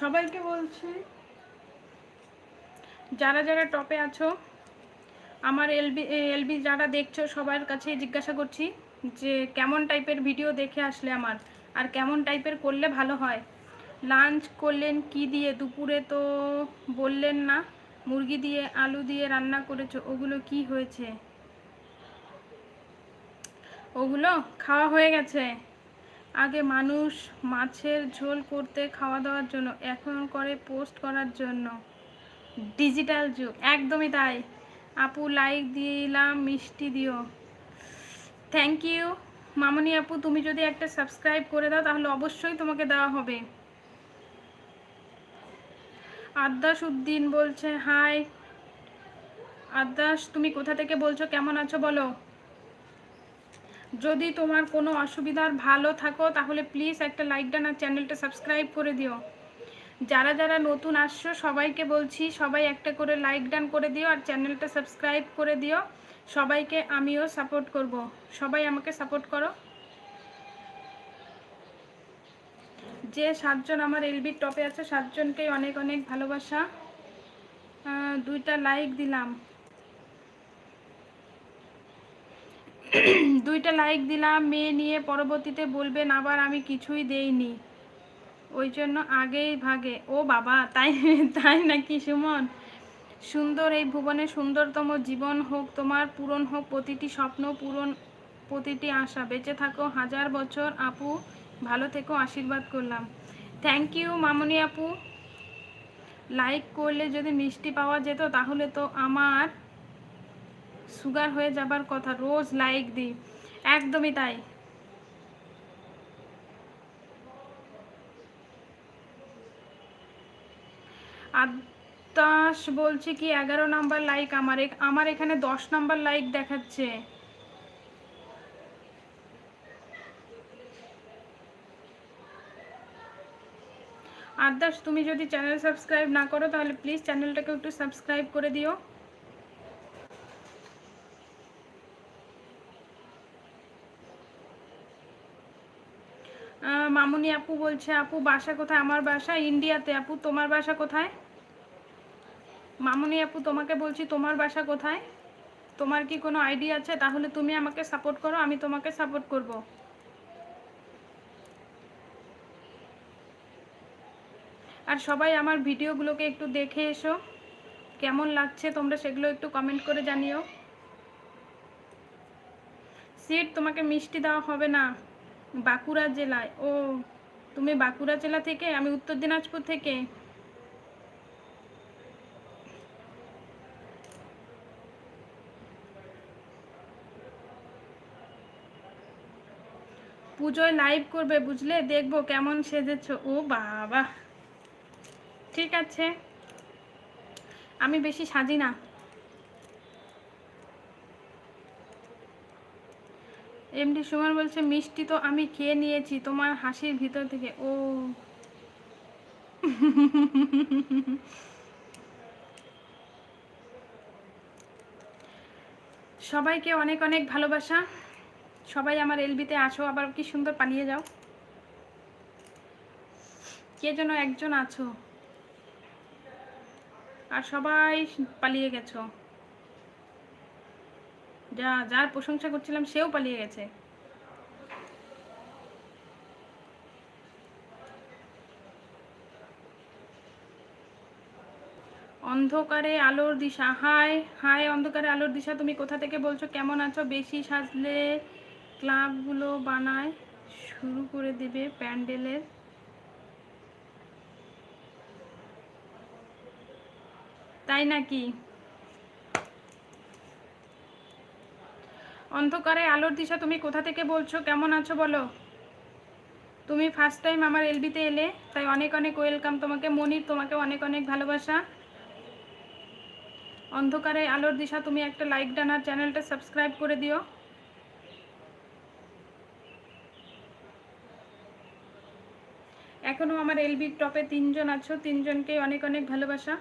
সবাইকে বলছি, যারা যারা টপে আছো, আমার এলবি এলবি যারা দেখছ, সবার কাছে জিজ্ঞাসা করছি যে কেমন টাইপের ভিডিও দেখে আসলে আমার? আর কেমন টাইপের করলে ভালো হয়? লাঞ্চ করলেন কি দিয়ে? দুপুরে তো বললেন না, মুরগি দিয়ে, আলু দিয়ে রান্না করেছ, ওগুলো কি হয়েছে? ওগুলো খাওয়া হয়ে গেছে। আগে মানুষ মাছের ঝোল করতে খাওয়া দাওয়ার জন্য, এখন করে পোস্ট করার জন্য। ডিজিটাল যুগ। একদমই তাই। আপু লাইক দিলাম, মিষ্টি দিও। থ্যাংক ইউ মামনি আপু, তুমি যদি একটা সাবস্ক্রাইব করে দাও, তাহলে অবশ্যই তোমাকে দেওয়া হবে। আদাস উদ্দিন বলছে হাই আদাস তুমি কোথা থেকে বলছো? কেমন আছো বলো? যদি তোমার কোনো অসুবিধার ভালো থাকো, তাহলে প্লিজ একটা লাইক ডান আর চ্যানেলটা সাবস্ক্রাইব করে দিও। যারা যারা নতুন আসছো, সবাইকে বলছি, সবাই একটা করে লাইক ডান করে দিও আর চ্যানেলটা সাবস্ক্রাইব করে দিও। সবাইকে আমিও সাপোর্ট করব। সবাই আমাকে সাপোর্ট করো। যে সাতজন আমার এলবির টপে আছে, সাতজনকেই অনেক অনেক ভালোবাসা। দুইটা লাইক দিলাম। দুইটা লাইক দিলাম, মেয়ে নিয়ে পরবর্তীতে বলবেন আবার আমি কিছুই দেইনি। ওই জন্য আগেই ভাগে। ও বাবা, তাই তাই নাকি সুমন? সুন্দর এই ভুবনে সুন্দরতম জীবন হোক, তোমার পূরণ হোক, প্রতিটি স্বপ্ন পূরণ, প্রতিটি আশা। বেঁচে থাকো হাজার বছর। আপু, ভালো থেকো, আশীর্বাদ করলাম। থ্যাংক ইউ মামনি আপু। লাইক করলে যদি মিষ্টি পাওয়া যেত, তাহলে তো আমার সুগার হয়ে যাবার কথা, রোজ লাইক দিই। একদমই তাই। আদাস বলছে কি, এগারো নাম্বার লাইক আমার আমার এখানে দশ নাম্বার লাইক দেখাচ্ছে। আদাস তুমি যদি চ্যানেল সাবস্ক্রাইব না করো, তাহলে প্লিজ চ্যানেলটাকে একটু সাবস্ক্রাইব করে দিও। মামুনি আপু বলছে, আপু, বাসা কোথায়? আমার বাসা ইন্ডিয়াতে। আপু, তোমার বাসা কোথায়? মামুনি আপু, তোমাকে বলছি, তোমার বাসা কোথায়? তোমার কি কোনো আইডিয়া আছে? তাহলে তুমি আমাকে সাপোর্ট করো, আমি তোমাকে সাপোর্ট করব। আর সবাই আমার ভিডিওগুলোকে একটু দেখে এসো। কেমন লাগছে তোমরা সেগুলো একটু কমেন্ট করে জানিও। সিট তোমাকে মিষ্টি দেওয়া হবে না। বাঁকুড়া জেলায়। ও, তুমি বাঁকুড়া জেলা থেকে, আমি উত্তর দিনাজপুর থেকে? পুজোয় লাইভ করবে বুঝলে? দেখব কেমন সেজেছো। ও বাবা। ঠিক আছে। আমি বেশি সাজি না। এমডি সুমন বলছে, মিষ্টি তো আমি খেয়ে নিয়েছি, তোমার হাসির ভিতর থেকে। ও। সবাইকে অনেক অনেক ভালোবাসা। সবাই আমার এলবিতে আসো আবার কি সুন্দর পালিয়ে যাও। কে যেন একজন আছো। আর সবাই পালিয়ে গেছো। যা, যার প্রশংসা করছিলাম, সেও পালিয়ে গেছে। অন্ধকারে আলোর দিশা হাই হাই অন্ধকারে আলোর দিশা, তুমি কোথা থেকে বলছো, কেমন আছো? বেশি সাজলে ক্লাবগুলো বানায়, শুরু করে দেবে প্যান্ডেলের। তাই নাকি? অন্ধকারে আলোর দিশা তুমি কোথা থেকে বলছো? কেমন আছো বলো? তুমি ফার্স্ট টাইম আমার এলবিতে এলে, তাই অনেক অনেক ওয়েলকাম তোমাকে। মনির, তোমাকে অনেক অনেক ভালোবাসা। অন্ধকারে আলোর দিশা, তুমি একটা লাইক ডান আর চ্যানেলটা সাবস্ক্রাইব করে দিও। এখনও আমার এলবির টপে তিনজন আছো তিনজনকে অনেক অনেক ভালোবাসা।